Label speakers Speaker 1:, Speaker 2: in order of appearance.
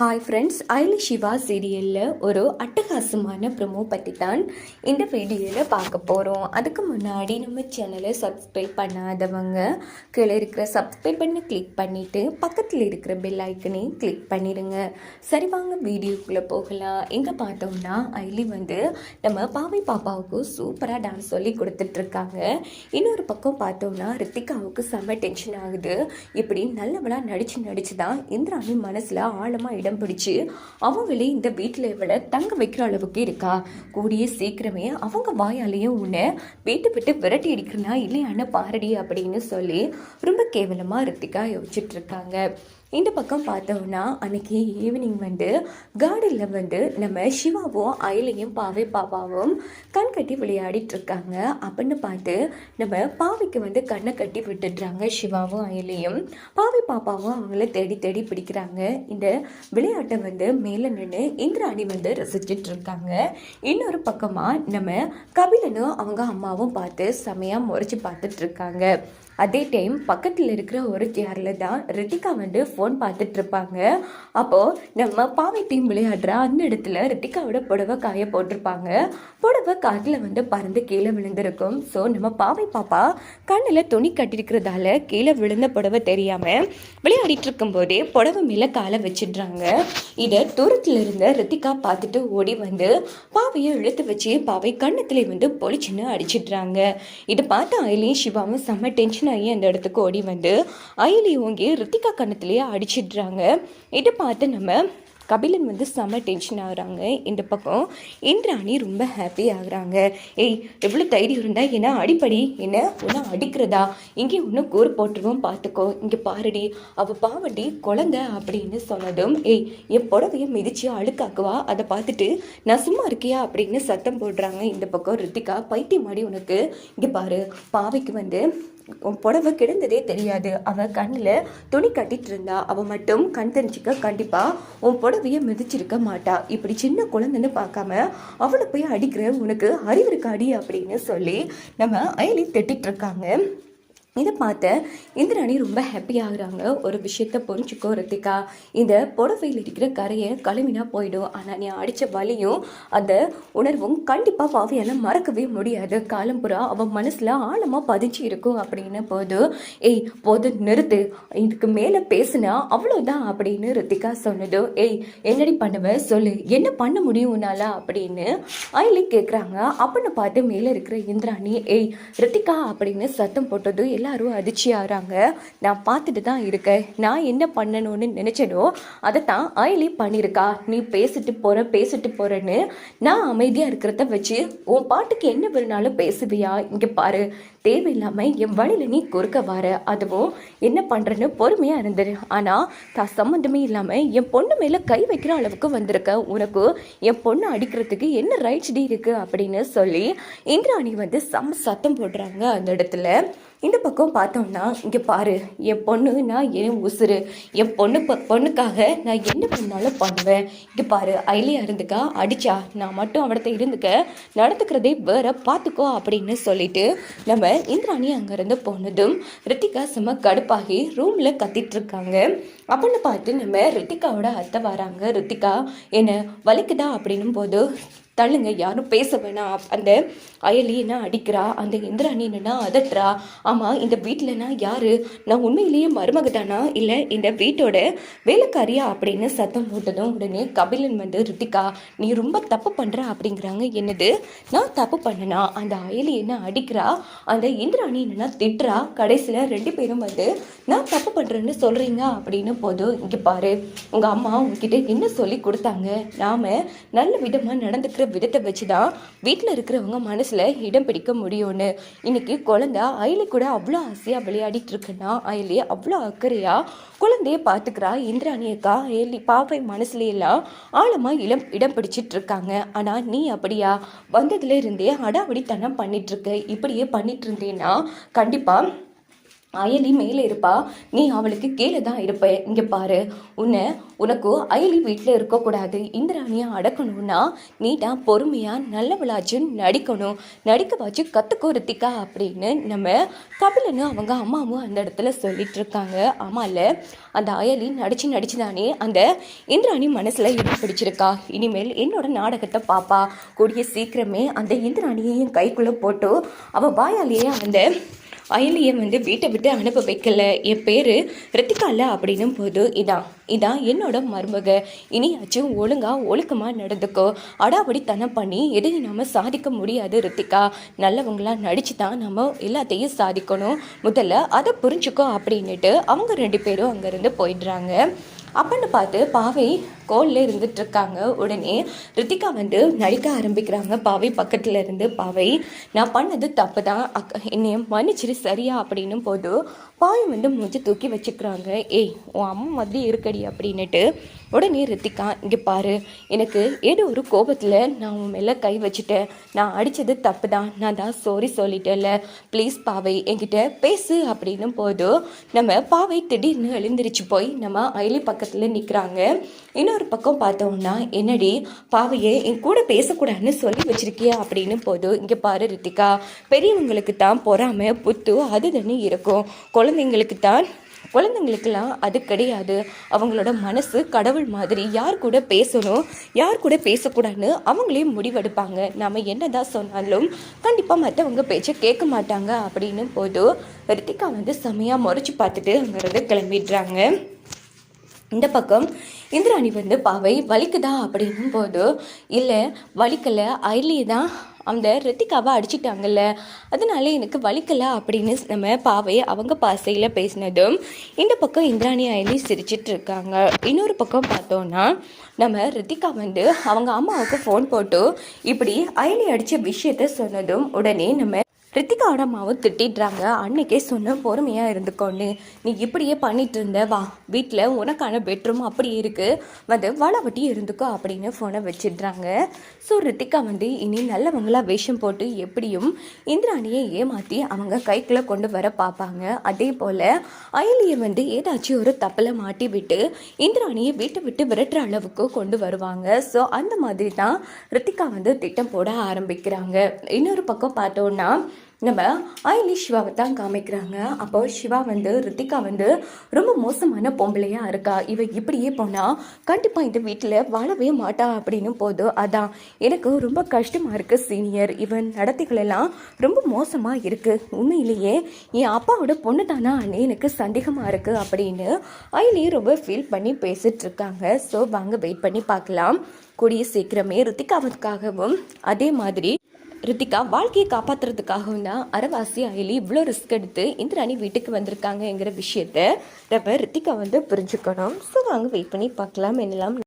Speaker 1: Hi friends ஐலி Siva சீரியலில் ஒரு அட்டகாசமான ப்ரொமோ பற்றி தான் இந்த வீடியோவில் பார்க்க போகிறோம் அதுக்கு முன்னாடி நம்ம சேனலை சப்ஸ்கிரைப் பண்ணாதவங்க கீழே இருக்கிற சப்ஸ்கிரைப் பண்ண கிளிக் பண்ணிவிட்டு பக்கத்தில் இருக்கிற பெல் ஐக்கனையும் கிளிக் பண்ணிடுங்க சரி வாங்க வீடியோக்குள்ளே போகலாம். எங்கே பார்த்தோம்னா ஐலி வந்து நம்ம பாவை பாப்பாவுக்கு சூப்பராக டான்ஸ் சொல்லி கொடுத்துட்ருக்காங்க இன்னொரு பக்கம் பார்த்தோம்னா ரித்திகாவுக்கு செம்ம டென்ஷன் ஆகுது. இப்படி நல்லவளாக நடித்து நடித்து தான் இந்திராணி மனசில் ஆழமாக இடம் பிடிச்சு அவங்களே இந்த வீட்டில் இவளை தங்க வைக்கிற அளவுக்கு இருக்கா? கூடிய சீக்கிரமே அவங்க வாயாலேயே உன்னை வீட்டு விட்டு விரட்டி அடிக்கிறனா இல்லையான்னு பாரடி அப்படின்னு சொல்லி ரொம்ப கேவலமாக ரித்திகா யோசிச்சுட்டு இருக்காங்க. இந்த பக்கம் பார்த்தோம்னா அன்னைக்கு ஈவினிங் வந்து கார்டனில் வந்து நம்ம சிவாவும் அயலையும் பாவை பாப்பாவும் கண் கட்டி விளையாடிட்டு இருக்காங்க. அப்படின்னு பார்த்து நம்ம பாவைக்கு வந்து கண்ணை கட்டி விட்டுடுறாங்க சிவாவும் அயலையும். பாவை பாப்பாவும் அவங்கள தேடி தேடி பிடிக்கிறாங்க. இந்த விளையாட்டை வந்து மேலே நின்று இந்திராணி வந்து ரசிச்சிட்டு இருக்காங்க. இன்னொரு பக்கமாக நம்ம கபிலனும் அவங்க அம்மாவும் பார்த்து செமையாக முறைச்சி பார்த்துட்டு இருக்காங்க. அதே டைம் பக்கத்தில் இருக்கிற ஒரு சேரில் தான் ரித்திகா வந்து ஃபோன் பார்த்துட்டு இருப்பாங்க. அப்போது நம்ம பாவை டீம் விளையாடுற அந்த இடத்துல ரித்திகாவோட புடவை காய போட்டிருப்பாங்க. புடவை காட்டில் வந்து பறந்து கீழே விழுந்திருக்கும். ஸோ நம்ம பாவை பாப்பா கண்ணில் துணி கட்டியிருக்கிறதால கீழே விழுந்த புடவை தெரியாமல் விளையாடிட்டு இருக்கும்போதே புடவை மேலே காலை வச்சிடுறாங்க. இதை தூரத்தில் இருந்த ரித்திகா பார்த்துட்டு ஓடி வந்து பாவையை இழுத்து வச்சு பாவை கண்ணத்தில் வந்து பொழிச்சுன்னு அடிச்சிடுறாங்க. இதை பார்த்து அயலியும் சிவாவும் செம்ம டென்ஷன் ஆகி அந்த இடத்துக்கு ஓடி வந்து அயலி ஓங்கி ரித்திகா கண்ணத்துலேயே அடிச்சிடுறாங்க. இதை பார்த்து நம்ம கபிலன் வந்து செம்ம டென்ஷன் ஆகுறாங்க. இந்த பக்கம் இந்திராணி ரொம்ப ஹாப்பி ஆகுறாங்க. ஏய் எவ்வளோ தைரியம் இருந்தால் என்ன அடிப்படி? என்ன? ஒன்றும் அடிக்கிறதா? இங்கே ஒன்றும் கூறு போட்டுருவோம் பார்த்துக்கோ. இங்கே பாருடி அவள் பாவடி குழந்தை அப்படின்னு சொன்னதும் ஏய் என் புடவையை மிதிச்சு அழுக்காக்குவா? அதை பார்த்துட்டு நான் சும்மா இருக்கியா? அப்படின்னு சத்தம் போடுறாங்க. இந்த பக்கம் ரித்திகா பைத்தியம் மாடி உனக்கு. இங்கே பாரு பாவைக்கு வந்து புடவை கிடந்ததே தெரியாது. அவன் கண்ணில் துணி கட்டிட்டு இருந்தா அவள் மட்டும் கண் தெரிஞ்சிக்க கண்டிப்பாக உன் புடவைய மிதிச்சிருக்க மாட்டா. இப்படி சின்ன குழந்தைன்னு பார்க்காம அவளை போய் அடிக்கிற உனக்கு அறிவு இருக்காடி அப்படின்னு சொல்லி நம்ம அயலி திட்டிட்டு இருக்காங்க இதை பார்த்த இந்திராணி ரொம்ப ஹாப்பி ஆகுறாங்க. ஒரு விஷயத்த புரிஞ்சுக்கோ ரித்திகா. இந்த புடவையில் இருக்கிற கரையை கழுவினா போயிடும். ஆனால் நீ அடித்த வலியும் அந்த உணர்வும் கண்டிப்பாக பாவையால் மறக்கவே முடியாது. காலம்புறா அவன் மனசில் ஆழமாக பதிஞ்சு இருக்கும் அப்படின்னு போது ஏய் போது நிறுத்து. இதுக்கு மேலே பேசுனா அவ்வளோதான் அப்படின்னு ரித்திகா சொன்னது. ஏய் என்னடி பண்ணுவ? சொல்லு. என்ன பண்ண முடியும் உன்னால்? அப்படின்னு ஐலி கேட்குறாங்க அப்படின்னு பார்த்து மேலே இருக்கிற இந்திராணி ஏய் ரித்திகா அப்படின்னு சத்தம் போட்டது எல்லாரும் அதிர்ச்சியாகிறாங்க. நான் பார்த்துட்டு தான் இருக்கேன். நான் என்ன பண்ணணும்னு நினச்சனோ அதை தான் அயலி பண்ணியிருக்கா. நீ பேசிட்டு போகிற பேசிட்டு போகிறேன்னு நான் அமைதியாக இருக்கிறத வச்சு உன் பாட்டுக்கு என்ன வேணாலும் பேசுவியா? இங்கே பாரு. தேவையில்லாமல் என் வழியில் நீ குறுக்க வர. அதுவும் என்ன பண்ணுறேன்னு பொறுமையாக இருந்துரு ஆனால் தான் சம்மந்தமே இல்லாமல் என் பொண்ணு மேலே கை வைக்கிற அளவுக்கு வந்திருக்க. உனக்கு என் பொண்ணு அடிக்கிறதுக்கு என்ன ரைட்ஸ் டி இருக்குது அப்படின்னு சொல்லி இந்திராணி வந்து செம்ம சத்தம் போடுறாங்க அந்த இடத்துல. இந்த பக்கம் பார்த்தோம்னா இங்கே பாரு என் பொண்ணு நான் என் உசுறு. என் பொண்ணு ப- பொண்ணுக்காக நான் என்ன பண்ணாலும் பண்ணுவேன். இங்கே பாரு ஐலியா இருந்துக்கா அடிச்சா நான் மட்டும் அவடத்தை இருந்துக்க நடத்துக்கிறதே வேற பார்த்துக்கோ அப்படின்னு சொல்லிட்டு நம்ம இந்திராணி அங்கேருந்து போனதும் ரித்திகா செம்ம கடுப்பாகி ரூமில் கத்திட்ருக்காங்க அப்படின்னு பார்த்து நம்ம ரித்திகாவோட அத்தை வராங்க. ரித்திகா என்ன வலிக்குதா? அப்படின்னும் போது தள்ளுங்க யாரும் பேச வேணாம். அந்த அயலி என்ன அடிக்கிறா? அந்த இந்திராணி என்னன்னா அதட்டுறா. ஆமாம் இந்த வீட்டிலனா யாரு? நான் உண்மையிலேயே மருமக தானா இல்லை இந்த வீட்டோட வேலைக்காரியா? அப்படின்னு சத்தம் போட்டதும் உடனே கபிலன் வந்து ரித்திகா நீ ரொம்ப தப்பு பண்ணுற அப்படிங்கிறாங்க. என்னது? நான் தப்பு பண்ணனா? அந்த அயலி என்ன அடிக்கிறா? அந்த இந்திராணி என்னன்னா திட்டுறா. கடைசியில் ரெண்டு பேரும் வந்து நான் தப்பு பண்ணுறேன்னு சொல்கிறீங்க அப்படின்னு போதும் இங்கே பாரு உங்கள் அம்மா உங்ககிட்ட என்ன சொல்லி கொடுத்தாங்க? நாம் நல்ல விதமாக நடந்துக்கிற விதத்தை வச்சு தான் வீட்டில் இருக்கிறவங்க மனசில் இடம் பிடிக்க முடியும்னு. இன்னைக்கு குழந்தை அயலி கூட அவ்வளோ ஆசையாக விளையாடிட்டு இருக்குன்னா அயலி அவ்வளோ அக்கறையாக குழந்தைய பார்த்துக்கிறா. இந்திராணி அக்கா அயலி பாப்பை மனசுலையெல்லாம் ஆழமாக இளம் இடம் பிடிச்சிட்டு இருக்காங்க. ஆனால் நீ அப்படியா? வந்ததுலேருந்தே அடாவடித்தனம் பண்ணிகிட்ருக்க இப்படியே பண்ணிட்டு இருந்தேன்னா கண்டிப்பாக அயலி மேலே இருப்பா. நீ அவளுக்கு கீழே தான் இருப்ப. இங்கே பாரு. உன்னை உனக்கு அயலி வீட்டில் இருக்கக்கூடாது. இந்திராணியை அடக்கணும்னா நீட்டாக பொறுமையாக நல்லவளாச்சும் நடிக்கணும். நடிக்க வச்சு கற்றுக்கோ அப்படின்னு நம்ம கபிலன்னு அவங்க அம்மாவும் அந்த இடத்துல சொல்லிட்டு இருக்காங்க. அந்த அயலி நடிச்சு நடிச்சு தானே அந்த இந்திராணி மனசில் இடம் பிடிச்சிருக்கா. இனிமேல் என்னோட நாடகத்தை பாப்பா. கூடிய சீக்கிரமே அந்த இந்திராணியையும் கைக்குள்ளே போட்டு அவள் வாயாலேயே அந்த அயலியை வந்து வீட்டை விட்டு அனுப்ப வைக்கல. என் பேர் ரித்திகால அப்படின்னும் போது இதான் இதான் என்னோட மருமக. இனியாச்சும் ஒழுங்காக ஒழுக்கமாக நடந்துக்கோ. அடாபடி தனம் பண்ணி எதையும் நம்ம சாதிக்க முடியாது ரித்திகா. நல்லவங்களாக நடித்து தான் நம்ம எல்லாத்தையும் சாதிக்கணும். முதல்ல அதை புரிஞ்சுக்கோ அப்படின்னுட்டு அவங்க ரெண்டு பேரும் அங்கேருந்து போயிடுறாங்க. அப்படின்னு பார்த்து பாவை கோலில் இருந்துட்டுருக்காங்க உடனே ரித்திகா வந்து நடிக்க ஆரம்பிக்கிறாங்க. பாவை பக்கத்தில் இருந்து பாவை நான் பண்ணது தப்பு தான் அக்கா என்னைய மன்னிச்சிரு சரியா? அப்படின்னும் போது பாவை வந்து மூஞ்சி தூக்கி வச்சுக்கிறாங்க. ஏய் உன் அம்மா மாதிரி இருக்கடி அப்படின்னுட்டு உடனே ரித்திகா இங்கே பாரு. எனக்கு ஏதோ ஒரு கோபத்தில் நான் உன் மேலே கை வச்சுட்டேன். நான் அடித்தது தப்பு தான் நான் தான் சாரி சொல்லிட்டேன்ல. ப்ளீஸ் பாவை என்கிட்ட பேசு அப்படின்னும் போது நம்ம பாவை திடீர்னு எழுந்திரிச்சு போய் நம்ம அயலி பக்கத்தில் நிற்கிறாங்க இன்னொரு பக்கம் பார்த்தோம்னா என்னடி பாவையே என் கூட பேசக்கூடாதுன்னு சொல்லி வச்சிருக்கியா அப்படின்னு போதும் இங்கே பாரு ரித்திகா பெரியவங்களுக்கு தான் பொறாமை புத்து அது தண்ணி இருக்கும். குழந்தைங்களுக்கு தான் குழந்தைங்களுக்கெல்லாம் அது கிடையாது. அவங்களோட மனசு கடவுள் மாதிரி யார் கூட பேசணும் யார் கூட பேசக்கூடாதுன்னு அவங்களே முடிவெடுப்பாங்க. நம்ம என்னதான் சொன்னாலும் கண்டிப்பாக மற்றவங்க பேச்சை கேட்க மாட்டாங்க அப்படின்னு போதும் ரித்திகா வந்து செமையாக முறைச்சி பார்த்துட்டு அங்கேருந்து கிளம்பிடுறாங்க. இந்த பக்கம் இந்திராணி வந்து பாவை வலிக்குதா அப்படின்னும் போது இல்லை வலிக்கலை. ஐலி தான் அந்த ரித்திகாவை அடிச்சிட்டாங்கல்ல. அதனால எனக்கு வலிக்கல அப்படின்னு நம்ம பாவை அவங்க பாசையில் பேசினதும் இந்த பக்கம் இந்திராணி ஐலி சிரிச்சிட்டு இருக்காங்க. இன்னொரு பக்கம் பார்த்தோன்னா நம்ம ரித்திகா வந்து அவங்க அம்மாவுக்கு ஃபோன் போட்டு இப்படி அயலி அடித்த விஷயத்த சொன்னதும் உடனே நம்ம ரித்திகாவோட அம்மாவும் திட்டிடுறாங்க. அன்னைக்கே சொன்ன பொறுமையாக இருந்துக்கோன்னு. நீ இப்படியே பண்ணிட்டு இருந்த வா வீட்டில் உனக்கான பெட்ரூம் அப்படி இருக்குது வந்து வளவட்டி இருந்துக்கோ அப்படின்னு ஃபோனை வச்சிடுறாங்க. ஸோ ரித்திகா வந்து இனி நல்லவங்களா வேஷம் போட்டு எப்படியும் இந்திராணியை ஏமாற்றி அவங்க கைக்குள்ளே கொண்டு வர பார்ப்பாங்க. அதே போல் அயலியை வந்து ஏதாச்சும் ஒரு தப்பில் மாட்டி விட்டு இந்திராணியை வீட்டை விட்டு விரட்டுற அளவுக்கு கொண்டு வருவாங்க. ஸோ அந்த மாதிரி தான் ரித்திகா வந்து திட்டம் போட ஆரம்பிக்கிறாங்க. இன்னொரு பக்கம் பார்த்தோன்னா நம்ம ஐலி சிவாவை தான் காமிக்கிறாங்க. அப்போ சிவா வந்து ரித்திகா வந்து ரொம்ப மோசமான பொம்பளையாக இருக்கா? இவ இப்படியே போனால் கண்டிப்பாக இந்த வீட்டில் வாழவே மாட்டா அப்படின்னு போதும் அதான் எனக்கு ரொம்ப கஷ்டமாக இருக்குது சீனியர். இவன் நடத்தைகளெல்லாம் ரொம்ப மோசமாக இருக்குது உண்மையிலேயே என் அப்பாவோட பொண்ணு தானா அண்ணே? எனக்கு சந்தேகமாக இருக்குது அப்படின்னு ஐலி ரொம்ப ஃபீல் பண்ணி பேசிகிட்டு இருக்காங்க. ஸோ வாங்க வெயிட் பண்ணி பார்க்கலாம். கூடிய சீக்கிரமே ரித்திகாவுக்காகவும் அதே மாதிரி ரித்திகா வாழ்க்கையை காப்பாற்றுறதுக்காகவும் தான் அரவாசி அயலி இவ்வளோ ரிஸ்க் எடுத்து இந்திராணி வீட்டுக்கு வந்திருக்காங்கங்கிற விஷயத்த நம்ம ரித்திகா வந்து புரிஞ்சுக்கணும். ஸோ வாங்க வெயிட் பண்ணி பார்க்கலாம் என்னெல்லாம்